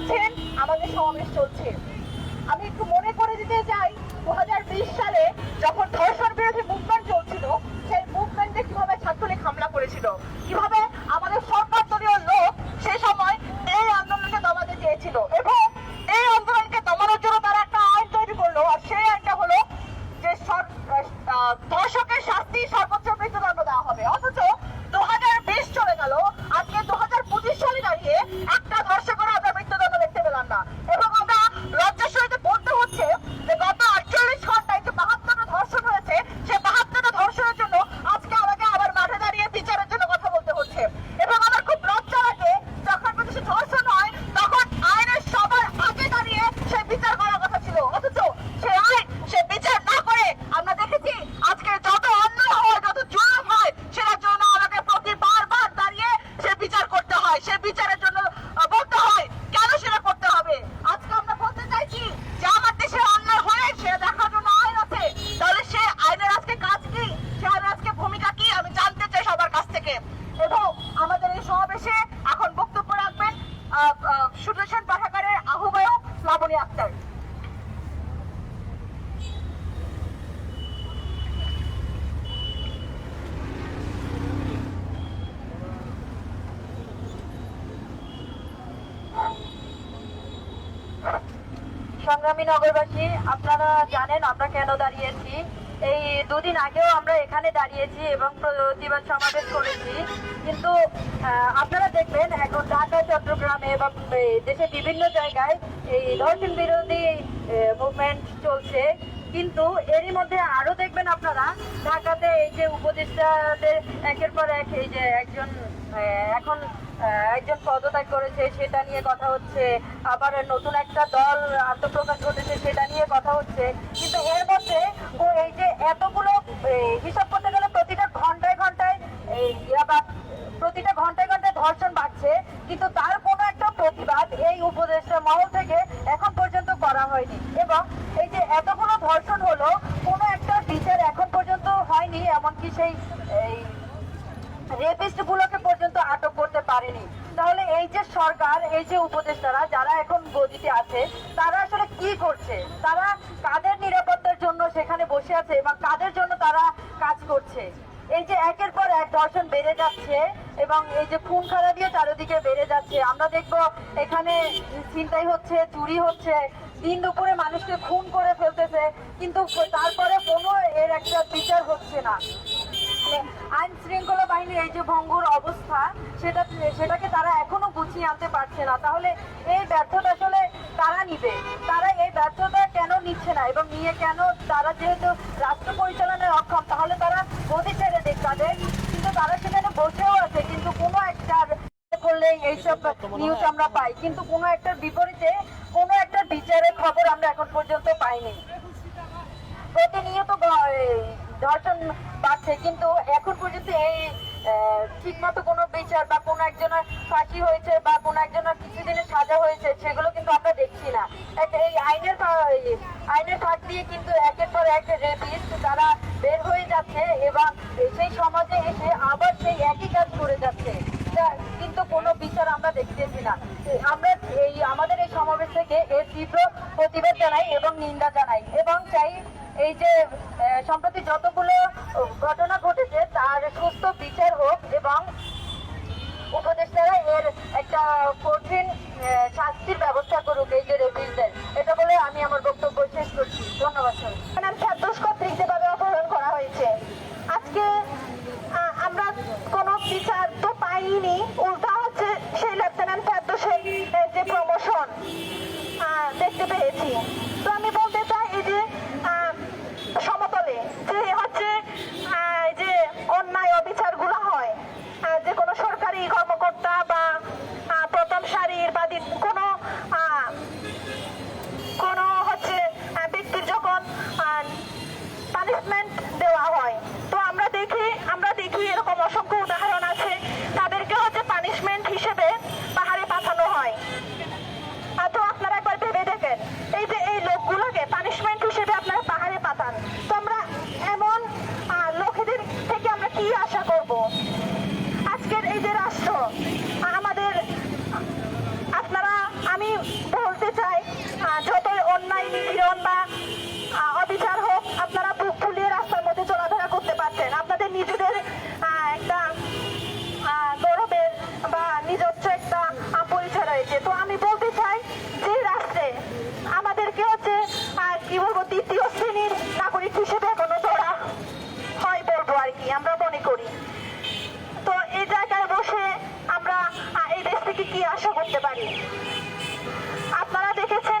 দেখছেন আমাদের সমাবেশ চলছে আমি একটু মনে করে দিতে চাই দু সালে যখন ধর্ষণ বিরোধী মুভমেন্ট চলছিল সেই মুভমেন্টে কীভাবে ছাত্রলীগ হামলা করেছিল কীভাবে আমাদের সরকার দলীয় লোক সেই সময় এই আন্দোলনকে দমাতে চেয়েছিল এবং এই আন্দোলনকে দমানোর জন্য তারা একটা আইন তৈরি করল আর সেই আইনটা হলো যে সর- আহ, ধর্ষকের শাস্তি সর্বোচ্চ মৃত্যুদণ্ড দেওয়া হবে অথচ দু চলে গেল আজকে দু সালে দাঁড়িয়ে একটা ধর্ষকের আমরা মৃত্যুদণ্ড দেখতে পেলাম না এবং আমরা লজ্জার সহিত বলতে হচ্ছে যে গত আটচল্লিশ ঘন্টায় যে বাহাত্তরটা ধর্ষণ হয়েছে সে বাহাত্তরটা ধর্ষণের জন্য আজকে আমাকে আবার মাঠে দাঁড়িয়ে বিচারের জন্য কথা বলতে হচ্ছে এবং আমার খুব লজ্জা লাগে যখন প্রতিশোধ ধর্ষণ হয় তখন আইনের সবার আগে দাঁড়িয়ে সে বিচার করার কথা ছিল অথচ সে আইন সে বিচার না করে আমরা দেখেছি আজকে যত অন্যায় হয় যত জুলুম হয় সেটার জন্য আমাকে প্রতি বারবার দাঁড়িয়ে সে বিচার করতে হয় সে বিচারের জন্য আহ, বলতে হয় কেন সেটা করতে হবে আজকে আমরা বলতে চাইছি যে আমার দেশে অন্যায় হয়ে সে দেখার জন্য আইন আছে তাহলে সে আইনের আজকে কাজ কি সে আইনের আজকে ভূমিকা কি আমি জানতে চাই সবার কাছ থেকে এবং আমাদের এই সমাবেশে এখন বক্তব্য রাখবেন আহ, আহ, সুদর্শন পাঠাগারের আহ্বায়ক আপনার। সংগ্রামী নগরবাসী আপনারা জানেন আমরা কেন দাঁড়িয়েছি। এই দুদিন আগেও আমরা এখানে দাঁড়িয়েছি এবং প্রতিবাদ সমাবেশ করেছি। কিন্তু আপনারা দেখবেন, এখন ঢাকা, চট্টগ্রামে বা এই দেশের বিভিন্ন জায়গায় এই ধর্ষণ বিরোধী মুভমেন্ট চলছে। কিন্তু এরই মধ্যে আরও দেখবেন আপনারা, ঢাকাতে এই যে উপদেষ্টাদের একের পর এক এই যে একজন এখন একজন পদত্যাগ করেছে, সেটা নিয়ে কথা হচ্ছে। আবার নতুন একটা দল আত্মপ্রকাশ ঘটেছে, সেটা নিয়ে কথা হচ্ছে। কিন্তু এর মধ্যে ও এই যে এতগুলো হিসাব করতে গেলে প্রতিটা ঘন্টায় ঘন্টায় প্রতিটা ঘন্টায় ঘন্টায় ধর্ষণ বাড়ছে। কিন্তু তার কোনো একটা প্রতিবাদ এই উপদেষ্টা মহল থেকে এখন পর্যন্ত করা হয়নি। এবং এই যে এতগুলো ধর্ষণ হলো, কোনো একটা বিচার এখন পর্যন্ত হয়নি, এমনকি সেই এই পর্যন্ত আটক করতে পারেনি। তাহলে এই যে সরকার, এই যে উপদেষ্টারা যারা এখন গদিতে আছে, তারা আসলে কি করছে? তারা কাদের নিরাপত্তার জন্য সেখানে বসে আছে এবং কাদের জন্য তারা কাজ করছে? এই যে একের পর এক ধর্ষণ বেড়ে যাচ্ছে এবং এই যে খুন খারাপ দিয়ে চারিদিকে বেড়ে যাচ্ছে, আমরা দেখব এখানে চিন্তাই হচ্ছে, চুরি হচ্ছে, দিন দুপুরে মানুষকে খুন করে ফেলতেছে, কিন্তু তারপরে কোনো এর একটা বিচার হচ্ছে না। আইন শৃঙ্খলা বাহিনীর এই যে ভঙ্গুর অবস্থা, সেটা, সেটাকে তারা এখনও গুছিয়ে আনতে পারছে না। তাহলে এই ব্যর্থতা আসলে তারা নিবে? তারা এই ব্যর্থতা কেন নিচ্ছে না? এবং নিয়ে কেন তারা যেহেতু রাষ্ট্র পরিচালনায় অক্ষম, তাহলে তারা গদি ছেড়ে দেখ তাদের। কিন্তু তারা সেখানে বসেও আছে, কিন্তু কোনো একটা করলে এইসব নিউজ আমরা পাই। কিন্তু কোনো একটা বিপরীতে কোনো একটা বিচারের খবর আমরা এখন পর্যন্ত পাইনি। প্রতিনিয়ত ধর্ষণ বাড়ছে কিন্তু এখন পর্যন্ত এই ঠিক মতো কোনো বিচার বা কোনো একজনের ফাঁসি হয়েছে বা কোনো একজনের কিছু কিছুদিনের সাজা হয়েছে, সেগুলো কিন্তু আমরা দেখছি না। এই আইনের আইনের ফাঁক দিয়ে কিন্তু একের পর এক রেপিস্ট তারা বের হয়ে যাচ্ছে এবং সেই সমাজে এসে আবার সেই একই কাজ করে যাচ্ছে। কিন্তু কোনো বিচার আমরা দেখতেছি না। আমরা এই, আমাদের এই সমাবেশ থেকে এর তীব্র প্রতিবাদ জানাই এবং নিন্দা জানাই এবং চাই এই যে সম্প্রতি যতগুলো ঘটনা ঘটেছে, তার সুস্থ বিচার হোক এবং উপদেষ্টারা এর একটা কঠিন শাস্তির ব্যবস্থা করুক এই যে রেপিসদের এটা বলে আমি আমার বক্তব্য শেষ করছি ধন্যবাদ সবাই লেফটেন্যান্ট ফেরদৌস কর্তৃক যেভাবে অপহরণ করা হয়েছে আজকে আহ, আমরা কোনো বিচার তো পাইনি উল্টা হচ্ছে সেই লেফটেন্যান্ট ফেরদৌসের আহ, যে প্রমোশন দেখতে পেয়েছি তো আমি বলতে চাই এই যে আহ, সমতলে যে হচ্ছে আহ, এই যে অন্যায় অবিচারগুলো হয় আহ, যে কোনো সরকারি কর্মকর্তা বা আহ, প্রথম সারির বা দি- কোনো আহ, কোনো হচ্ছে আহ, ব্যক্তির যখন পানিশমেন্ট দেওয়া হয় তো আমরা দেখি আমরা দেখি এরকম অসংখ্য উদাহরণ আছে তাদেরকে হচ্ছে পানিশমেন্ট হিসেবে পাহাড়ে পাঠানো হয় আহ, তো আপনারা একবার ভেবে দেখেন এই যে এই লোকগুলোকে পানিশমেন্ট হিসেবে আপনারা পাহাড়ে পাঠান তো আমরা এমন আহ, লোকেদের থেকে আমরা কি আশা করব আজকের এই যে রাষ্ট্র আমাদের আপনারা আমি কি আশা করতে পারি? আপনারা দেখেছেন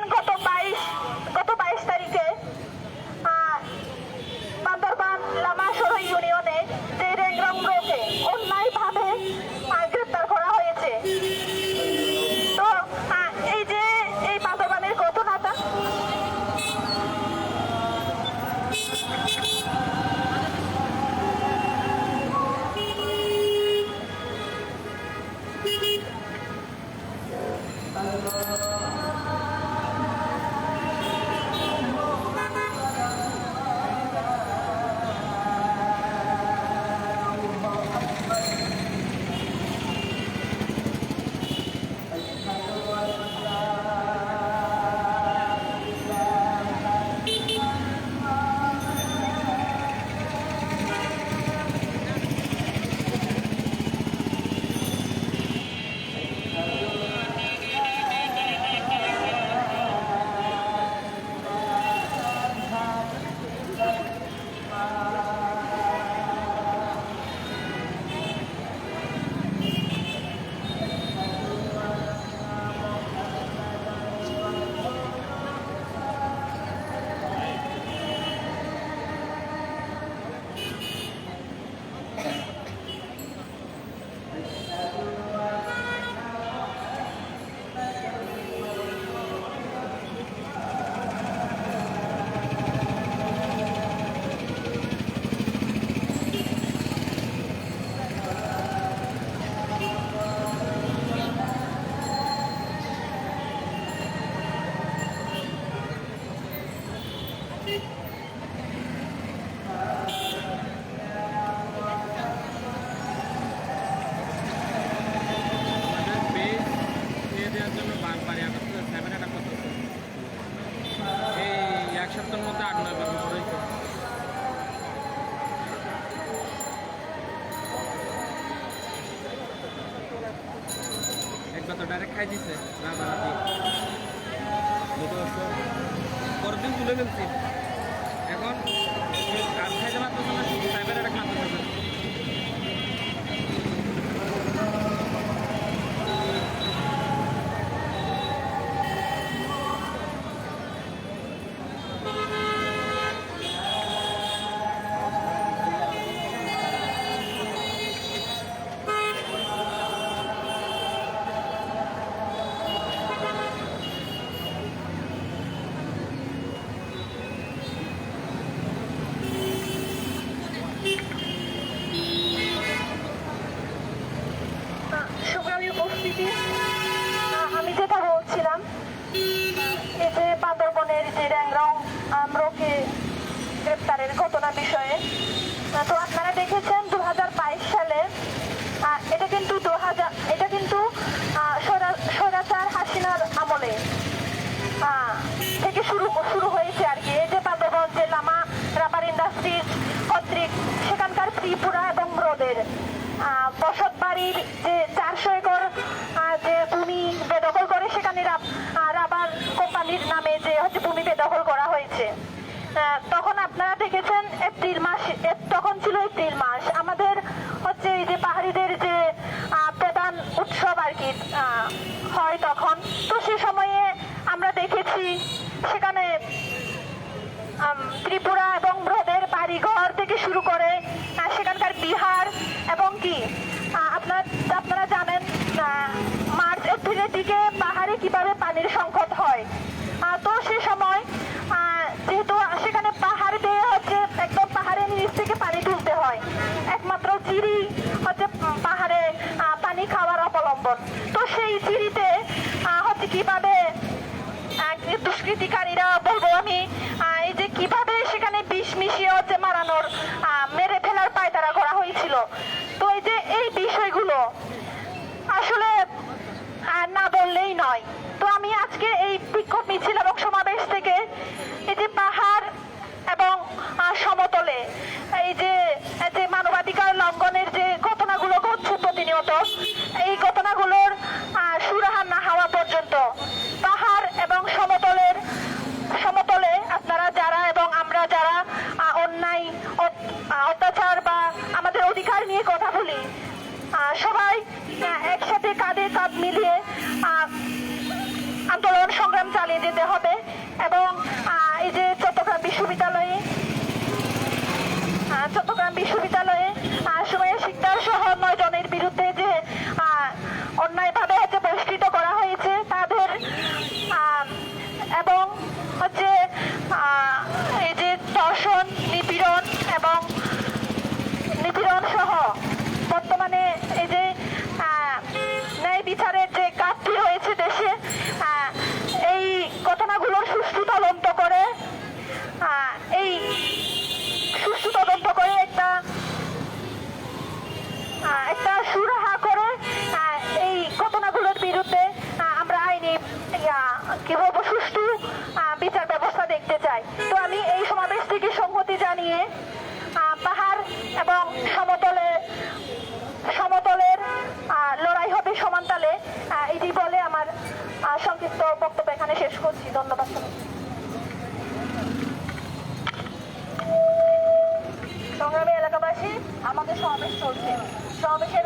ডাইরেক্ট খাই দিছে রাতারাতি পরের দিন তুলে ফেলছি। এখন কাজ খাইতে পারতেছে না সাইবার একটা খাতে বাড়ির যে চারশো একর যে ভূমি বেদখল করে সেখানে রাবার কোম্পানির নামে যে হচ্ছে ভূমি বেদখল করা হয়েছে। তখন আপনারা দেখেছেন এপ্রিল মাস তখন ছিল এপ্রিল মাস। আমাদের হচ্ছে এই যে পাহাড়িদের যে প্রধান উৎসব আর কি হয় তখন। তো সে সময়ে আমরা দেখেছি সেখানে ত্রিপুরা এবং ব্রদের বাড়িঘর থেকে শুরু করে সেখানকার বিহার এবং কি আহ, আপনার আপনারা জানেন আহ, মার্চ এপ্রিলের দিকে পাহাড়ে কীভাবে পানির সংকট হয়? তো সে সময় যেহেতু সেখানে পাহাড় দিয়ে হচ্ছে, একদম পাহাড়ের নিচ থেকে পানি তুলতে হয়। একমাত্র চিরি হচ্ছে পাহাড়ে পানি খাওয়ার অবলম্বন। তো সেই চিরিতে হচ্ছে কীভাবে দুষ্কৃতিকারীরা বলব আমি আহ, এই যে কীভাবে সেখানে বিষ মিশিয়ে হচ্ছে মারানোর আহ, মেরে ফেলার পায়তারা করা হয়েছিল তো এই যে এই বিষয়গুলো আসলে বললেই নয়। তো আমি আজকে এই বিক্ষোভ মিছিল এবং সমাবেশ থেকে এই যে পাহাড় এবং সমতলে এই যে মানবাধিকার লঙ্ঘনের যে ঘটনাগুলো ঘটছে প্রতিনিয়ত সমান্তালে এটি বলে আমার সংক্ষিপ্ত বক্তব্য এখানে শেষ করছি। ধন্যবাদ সংগ্রামী এলাকাবাসী, আমাদের সমাবেশ চলছে। সমাবেশের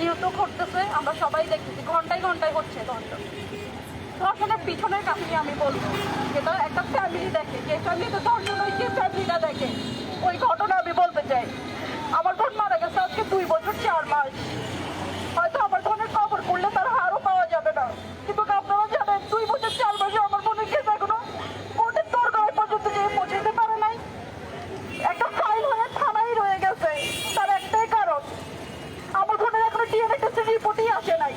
প্রতিনিয়ত ঘটতেছে, আমরা সবাই দেখতেছি। ঘন্টায় ঘন্টায় হচ্ছে ধর্ষণ ধর্ষণের পিছনের কাহিনী আমি বলব। যেটা একটা ফ্যামিলি দেখে, যে ফ্যামিলিতে ধর্ষণ হয় যে ফ্যামিলিটা দেখে ওই ঘটনা আমি বলতে চাই আমার বোন মারা গেছে আজকে দুই বছর চার মাস হয়তো আমার বোনের কবর করলে তার হারও পাওয়া যাবে না কিন্তু আপনারা জানেন দুই বছর চার মাসে আমার বোনের কেস এখনও কোর্টের দরকার পর্যন্ত যে পৌঁছাতে পারে নাই একটা ফাইল হয়ে থানায় রয়ে গেছে তার একটাই কারণ আমার বোনের এখনও ডিএনএ টেস্টের রিপোর্টই আসে নাই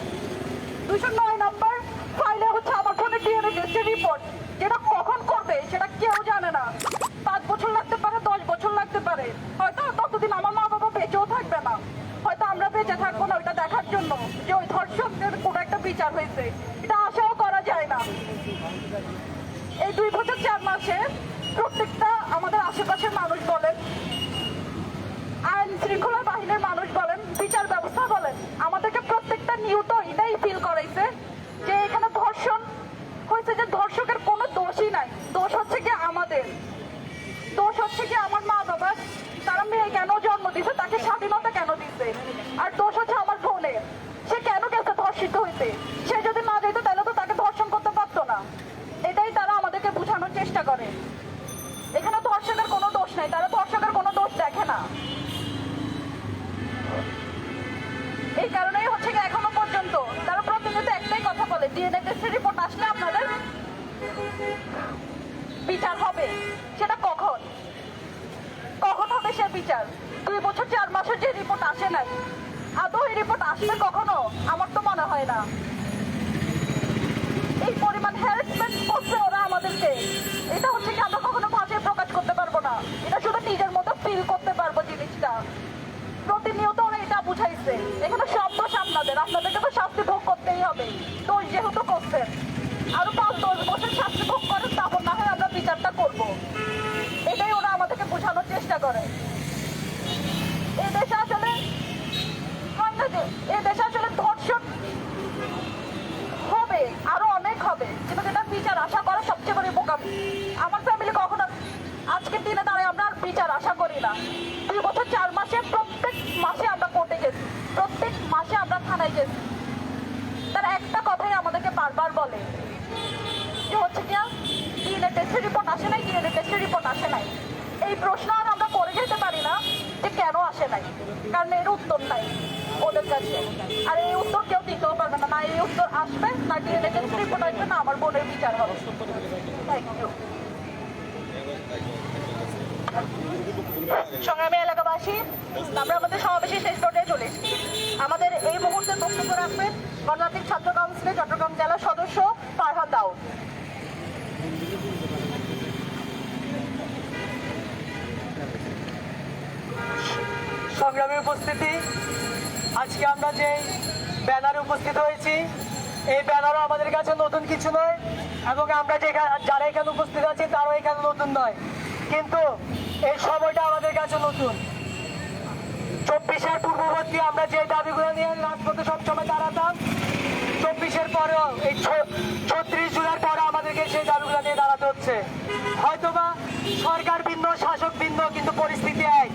দুশো নয় নাম্বার ফাইলে হচ্ছে আমার ফোনে ডিএনএ টেস্টের রিপোর্ট যেটা কখন করবে সেটা কেউ জানে না পাঁচ বছর লাগতে পারে দশ বছর লাগতে পারে হয়তো ততদিন আমার মা বাবা বেঁচেও থাকবে না হয়তো আমরা বেঁচে থাকব না ওইটা দেখার জন্য যে ওই ধর্ষকদের কোনো একটা বিচার হয়েছে এটা আশাও করা যায় না এই দুই বছর চার মাসে প্রত্যেকটা আমাদের আশেপাশের মানুষ বলেন আইন শৃঙ্খলা বাহিনীর মানুষ বলেন বিচার ব্যবস্থা বলেন আমাদেরকে প্রত্যেকটা নিউজ এটাই ফিল করাইছে যে এখানে ধর্ষণ হয়েছে যে ধর্ষকের কোনো দোষই নাই দোষ হচ্ছে কি আমাদের দোষ হচ্ছে কি আমার মা বাবা তারা মেয়ে কেন জন্ম দিছে তাকে স্বাধীনতা কেন দিছে আর দোষ হচ্ছে আমার বোনের সে কেন গেছে ধর্ষিত হইতে সে যদি না যেত তাহলে তো তাকে ধর্ষণ করতে পারতো না এটাই তারা আমাদেরকে বোঝানোর চেষ্টা করে এখানে ধর্ষকের কোনো দোষ নাই তারা ধর্ষকের কোনো দোষ দেখে না এই কারণেই হচ্ছে কি এখনও পর্যন্ত তারা প্রতিনিয়ত একটাই কথা বলে ডিএনএ টেস্টের রিপোর্ট আসলে আপনাদের বিচার হবে সেটা কখন কখন হবে সে বিচার দুই বছর চার মাসের যে রিপোর্ট আসে নাই আদৌ এই রিপোর্ট আসবে কখনো আমার তো মনে হয় না। এই পরিমাণ হ্যারাসমেন্ট করছে ওরা আমাদেরকে। এটা হচ্ছে কি আমরা কখনো ভাষায় প্রকাশ করতে পারব না। এটা শুধু নিজের মতো ফিল করতে পারব জিনিসটা। প্রতিনিয়ত ওরা এটা বুঝাইছে। এখানে সব দোষ আপনাদের। আপনাদেরকে তো শাস্তি ভোগ করতেই হবে। দোষ যেহেতু করছেন। আরও পাঁচ, দশ বছর শাস্তি ভোগ করেন তখন না হয় আমরা বিচারটা করব। এটাই ওরা আমাদেরকে বোঝানোর চেষ্টা করে। এই দেশে আসলে যে দেশে আসলে ধর্ষণ হবে, আরও অনেক হবে। কিন্তু যেটা বিচার আশা করা সবচেয়ে বড় বোকামি আমার ফ্যামিলি কখনো আজকের দিনে দাঁড়ায় আমরা আর বিচার আশা করি না। দুই বছর, চার মাসে, প্রত্যেক মাসে আমরা কোর্টে গেছি। প্রত্যেক মাসে আমরা থানায় গেছি। তারা একটা কথাই আমাদেরকে বারবার বলে, যে হচ্ছে কি ডিএনএ টেস্টের রিপোর্ট আসে নাই ডিএনএ টেস্টের রিপোর্ট আসে নাই। এই প্রশ্ন আর আমরা করে যেতে পারি না, যে কেন আসে নাই? কারণ এর উত্তর নাই। ওদের কাছে। কেউ পারবে না। না, এই উত্তর আসবে, না ডিএনএ রিপোর্ট আসবে, না, আমার বোনের বিচার হবে। থ্যাংক ইউ সংগ্রামী এলাকাবাসী, আমরা আমাদের সমাবেশে শেষ পর্যায়ে চলে আমাদের এই মুহূর্তে বক্তব্য রাখবেন গণতান্ত্রিক ছাত্র কাউন্সিলের চট্টগ্রাম জেলার সদস্য ফারহান দাউদ। সংগ্রামী উপস্থিতি, আজকে আমরা যে ব্যানারে উপস্থিত হয়েছি। এই ব্যানারও আমাদের কাছে নতুন কিছু নয়, এবং আমরা যে যারা এখানে উপস্থিত আছি, তারাও এখানে নতুন নয়। কিন্তু এই সময়টা আমাদের কাছে নতুন। চব্বিশের পূর্ববর্তী আমরা যে দাবিগুলো নিয়ে রাজপথে সবসময় দাঁড়াতাম, চব্বিশের পরেও এই ছত্রিশ জুলাই পরে আমাদেরকে সেই দাবিগুলো নিয়ে দাঁড়াতে হচ্ছে। হয়তোবা সরকার ভিন্ন, শাসক ভিন্ন, কিন্তু পরিস্থিতি এক।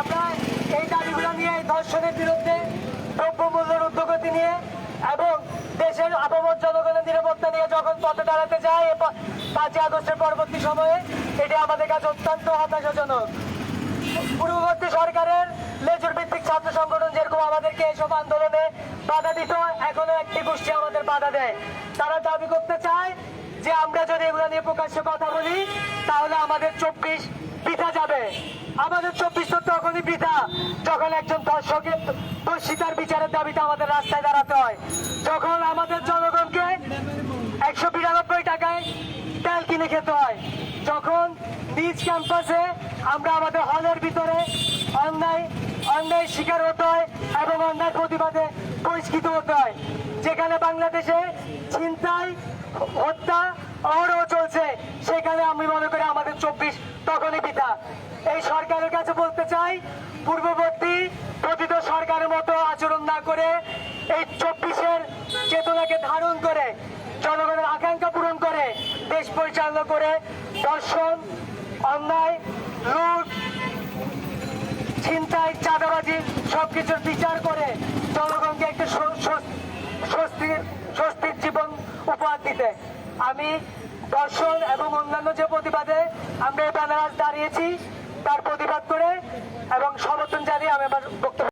আমরা এই দাবিগুলো নিয়ে ধর্ষণের বিরুদ্ধে দ্রব্যমূল্যের উদ্যোগতি নিয়ে এবং দেশের আবহাওয়ার জনগণের নিরাপত্তা নিয়ে যখন পথে দাঁড়াতে যায় পাঁচই আগস্টের পরবর্তী সময়ে এটি আমাদের কাছে অত্যন্ত হতাশাজনক। পূর্ববর্তী সরকারের লেজুর ভিত্তিক ছাত্র সংগঠন যেরকম আমাদেরকে এসব আন্দোলনে বাধা দিত এখনও একটি গোষ্ঠী আমাদের বাধা দেয়। তারা দাবি করতে চায় যে আমরা যদি এগুলো নিয়ে প্রকাশ্যে কথা বলি, তাহলে আমাদের চব্বিশ বৃথা যাবে। আমাদের চব্বিশ তো তখনই বৃথা। যখন একজন দর্শকের দর্শিতার বিচারের দাবিতে আমাদের রাস্তায় দাঁড়াতে হয়, যখন আমাদের জনগণকে একশো বিরানব্বই টাকায় তেল কিনে খেতে হয়, যখন নিজ ক্যাম্পাসে আমরা আমাদের হলের ভিতরে অন্যায় অন্যায় শিকার হতে হয় এবং অন্যায় প্রতিবাদে বহিষ্কৃত হতে হয়, যেখানে বাংলাদেশে ছিনতাই, হত্যা, অহরহ চলছে, সেখানে আমি মনে করি আমাদের চব্বিশ তখনই পিতা এই সরকারের কাছে বলতে চাই, পূর্ববর্তী প্রতিত সরকারের মতো আচরণ না করে এই চব্বিশের চেতনাকে ধারণ করে, জনগণের আকাঙ্ক্ষা পূরণ করে, দেশ পরিচালনা করে দর্শন, অন্যায়, লুট, ছিনতাই, চাঁদাবাজি সবকিছুর বিচার করে জনগণকে একটা স্ব- স্ব- স্বস্তির স্বস্তির জীবন উপহার দিতে। আমি দর্শন এবং অন্যান্য যে প্রতিবাদে আমরা এই ব্যানার দাঁড়িয়েছি তার প্রতিবাদ করে এবং সমর্থন জানিয়ে আমি আমার বক্তব্য